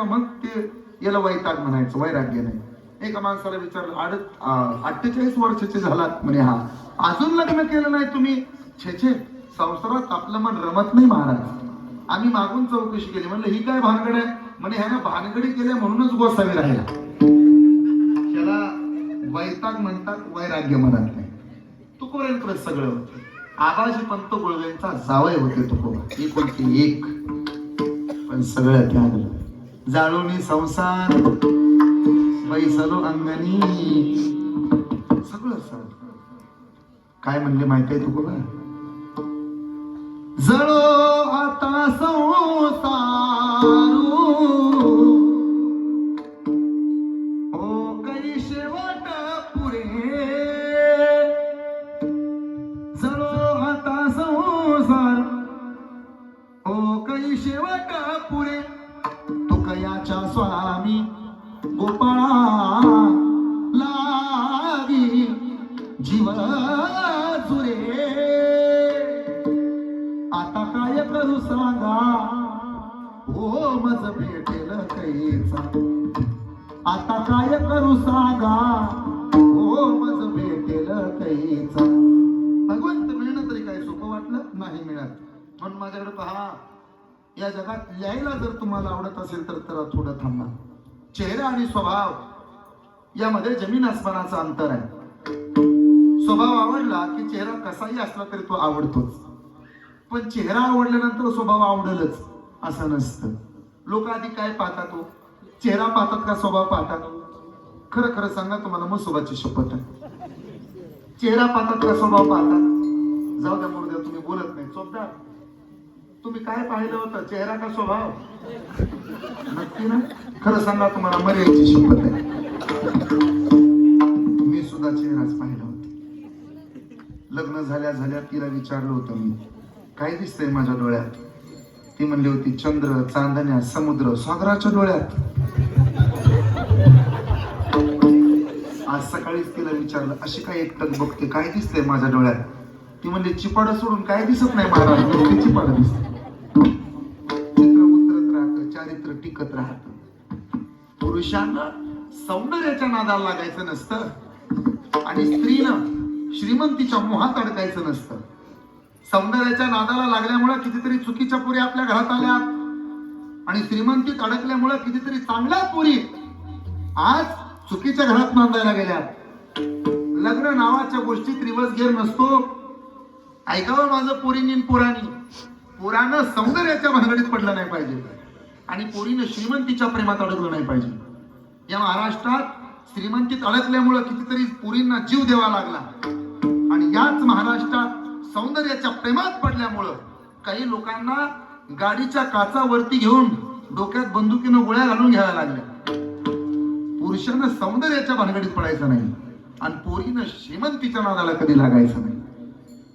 तेव्हा मग ते याला वैताग म्हणायचं वैराग्य नाही. एका माणसाला विचारलं अड अठ्ठेचाळीस वर्षाचे झालात. म्हणे हा. अजून लग्न केलं नाही तुम्ही? छे छे संसारात आपलं मन रमत नाही महाराज. आम्ही मागून चौकशी केली म्हणलं ही काय भानगड आहे? म्हणे ह्यानं भानगडी केल्या म्हणूनच गोसावी राहिला. त्याला वैताग म्हणतात वैराग्य म्हणत नाही. तुकोबांकडे सगळं होतं. आबाजी पंत गोळवेंचा जावय होते तुकोबा. एकोणती एक. पण सगळं त्यागलं. जाळूनी संसार. बैसलो अंगणी. सगळं सर काय म्हणले माहिती आहे तुला? जळो आता संसार. स्वामी गोपाळा लागी जीव जुरे आता काय करू सांगा? हो मज भेटेल कैचा. आता काय करू सांगा? हो मज भेटेल कैचा. भगवंत मिळणं तरी काय सोपं वाटलं? नाही मिळत. म्हणून माझ्याकडे पहा या जगात यायला जर तुम्हाला आवडत असेल तर तर थोडं थांबा. चेहरा आणि स्वभाव यामध्ये जमीन आसमानाचं अंतर आहे. स्वभाव आवडला की चेहरा कसाही असला तरी तो आवडतोच. पण चेहरा आवडल्यानंतर स्वभाव आवडेलच असं नसतं. लोक आधी काय पाहतात हो? चेहरा पाहतात का स्वभाव पाहतात? खरं खरं सांगा तुम्हाला मग स्वभावाची शपथ आहे. चेहरा पाहतात का स्वभाव पाहतात? जाऊ द्या मुर्द्या तुम्ही बोलत नाही. चोपदार तुम्ही काय पाहिलं होतं? चेहरा का स्वभाव? नक्की ना. खरं सांगा तुम्हाला मर्यादेची शपथ आहे. मी सुद्धा चेहराच पाहिला होता. लग्न झाल्या झाल्या तिला विचारलं होतं मी काय दिसतंय माझ्या डोळ्यात? ती म्हणली होती चंद्र चांदण्या समुद्र सागराच्या डोळ्यात. आज सकाळीच तिला विचारलं अशी काय एकटक बघते? काय दिसतंय माझ्या डोळ्यात? ती म्हणली चिपाड सोडून काय दिसत नाही महाराज? नुसती चिपाड दिसत. चारित्र राहत. पुरुषांना सौंदर्याच्या नादाला लागायचं नसतं. आणि स्त्रीनं श्रीमंतीच्या मोहात अडकायचं नसतं. सौंदर्याच्या नादाला लागल्यामुळे कितीतरी चुकीच्या पुरी आपल्या घरात आल्या आणि श्रीमंतीत अडकल्यामुळे कितीतरी चांगल्या पुरी आज चुकीच्या घरात नांदायला गेल्या लग्न नावाच्या गोष्टीत रिवर्स गेअर नसतो. ऐकावं माझं पोरीनी आणि पोरानी सौंदर्याच्या भानगडीत पडलं नाही पाहिजे. आणि पोरीनं श्रीमंतीच्या प्रेमात अडकलं नाही पाहिजे. या महाराष्ट्रात श्रीमंतीत अडकल्यामुळं कितीतरी पुरींना जीव द्यावा लागला. आणि याच महाराष्ट्रात सौंदर्याच्या प्रेमात पडल्यामुळं काही लोकांना गाडीच्या काचावरती घेऊन डोक्यात बंदुकीनं गोळ्या घालून घ्यायला लागल्या. पुरुषानं सौंदर्याच्या भानगडीत पडायचं नाही आणि पोरीनं श्रीमंतीच्या नादाला कधी लागायचं नाही.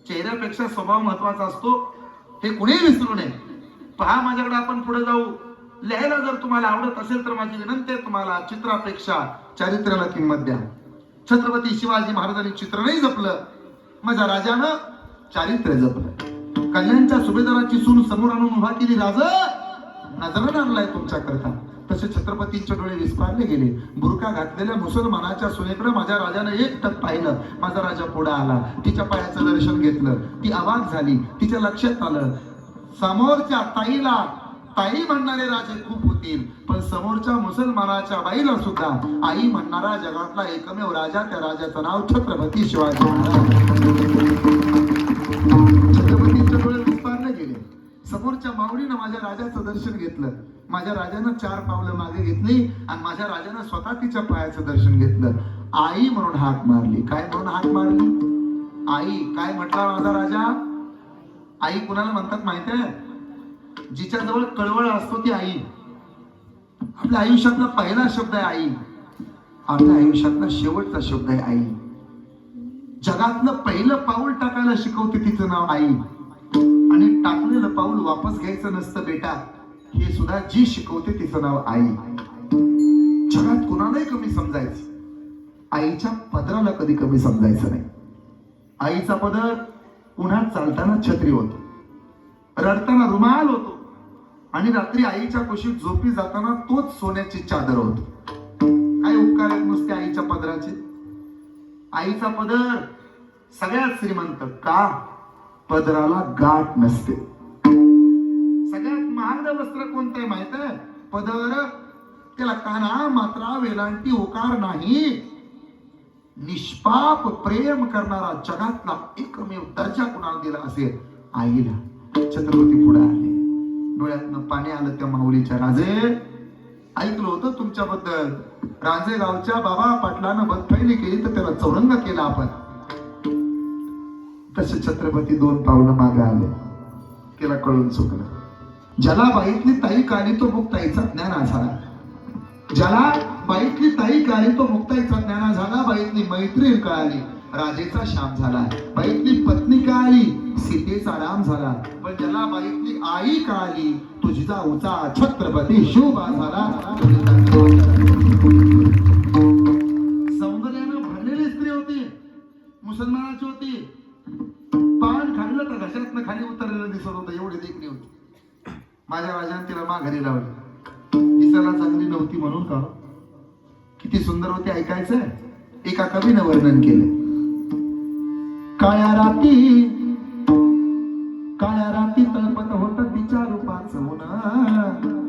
चेहऱ्यापेक्षा स्वभाव महत्त्वाचा असतो हे कुणीही विसरू नये. पहा माझ्याकडे आपण पुढे जाऊ. लिहायला जर तुम्हाला आवडत असेल तर माझी विनंती आहे तुम्हाला चित्रापेक्षा चारित्र्याला किंमत द्या. छत्रपती शिवाजी महाराजांनी चित्र नाही जपलं माझ्या राजानं चारित्र्य जपलं. कल्याणच्या सुभेदाराची सून समोर आणून उभा केली राज नजरानं आणलाय तुमच्या करता तसे छत्रपतींचे डोळे विस्पारले गेले. बुरका घातलेल्या मुसलमानाच्या सुनेकडे माझ्या राजानं एक टक पाहिलं. माझा राजा पुढे आला. तिच्या पायाचं दर्शन घेतलं. ती आवाज झाली. तिच्या लक्षात आलं. समोरच्या ताईला ताई म्हणणारे राजे खूप होतील पण समोरच्या मुसलमानाच्या बाईला सुद्धा. आई म्हणणारा जगातला एकमेव राजा त्या राजाचं नाव छत्रपती शिवाजी छत्रपतींच्या डोळे गेले. समोरच्या माऊलीनं माझ्या राजाचं दर्शन घेतलं. माझ्या राजानं चार पावलं मागे घेतली आणि माझ्या राजानं स्वतः तिच्या पायाचं दर्शन घेतलं. आई म्हणून हाक मारली. काय म्हणून हाक मारली? आई काय म्हटला माझा राजा? आई कुणाला म्हणतात माहिती आहे? जिच्या जवळ कळवळ असतो ती आई. आपल्या आयुष्यातला पहिला शब्द आहे आई. आपल्या आयुष्यातला शेवटचा शब्द आहे आई. जगातलं पहिलं पाऊल टाकायला शिकवते तिचं नाव आई. आणि टाकलेलं पाऊल वापस घ्यायचं नसतं बेटा. हे सुद्धा जी शिकवते तिचं नाव आई. जगात कुणालाही कमी समजायचं. आईच्या पदराला कधी कमी समजायचं नाही. आईचा पदर उन्हात चालताना छत्री होतो. रडताना रुमाल होतो. आणि रात्री आईच्या कुशीत झोपी जाताना तोच सोन्याची चादर होती. काय उपकार आहेत नुसते आईच्या पदराचे? आईचा पदर सगळ्यात श्रीमंत का? पदराला गाठ नसते. सगळ्यात महागड वस्त्र कोणतं आहे माहीत आहे? पदर. त्याला काना मात्रा वेलांटी होकार नाही. निष्पाप प्रेम करणारा जगातला एकमेव दर्जा कुणाला दिला असेल? आईला. छत्रपती पुढे आले. डोळ्यातनं पाणी आलं त्या माऊलीच्या राजे. ऐकलं होतं तुमच्याबद्दल. राजे गावच्या बाबा पाटलानं बदफैली केली तर त्याला चौरंग केला आपण. तसे छत्रपती दोन पावलं मागे आले. त्याला कळून चुकलं. ज्याला बाईतली ताई काढली तो मुक्ताईचा ज्ञान झाला ज्याला बाईतली ताई कळाली तो मुक्ताईचा ज्ञान झाला बाईतली मैत्रीण कळाली. राजेचा श्याम झाला. बाईतली पत्नी कळाली. सीतेचा राम झाला. पण ज्याला बाईतली आई कळाली तुझा उचा छत्रपती शिवबा झाला. सौंदर्यानं भरलेली स्त्री होती मुसलमानाची होती. पान खाल्लं तर घशातनं खाली उतरलेलं दिसत होतं एवढी देखणी होती. माझ्या राजाने तिला माघारी लावली. दिसायला चांगली नव्हती म्हणून का? किती सुंदर होती ऐकायचं एका कवीनं वर्णन केलं. काळ्या राती काळ्या राती तळपत होत तिच्या रूपाचं होणं.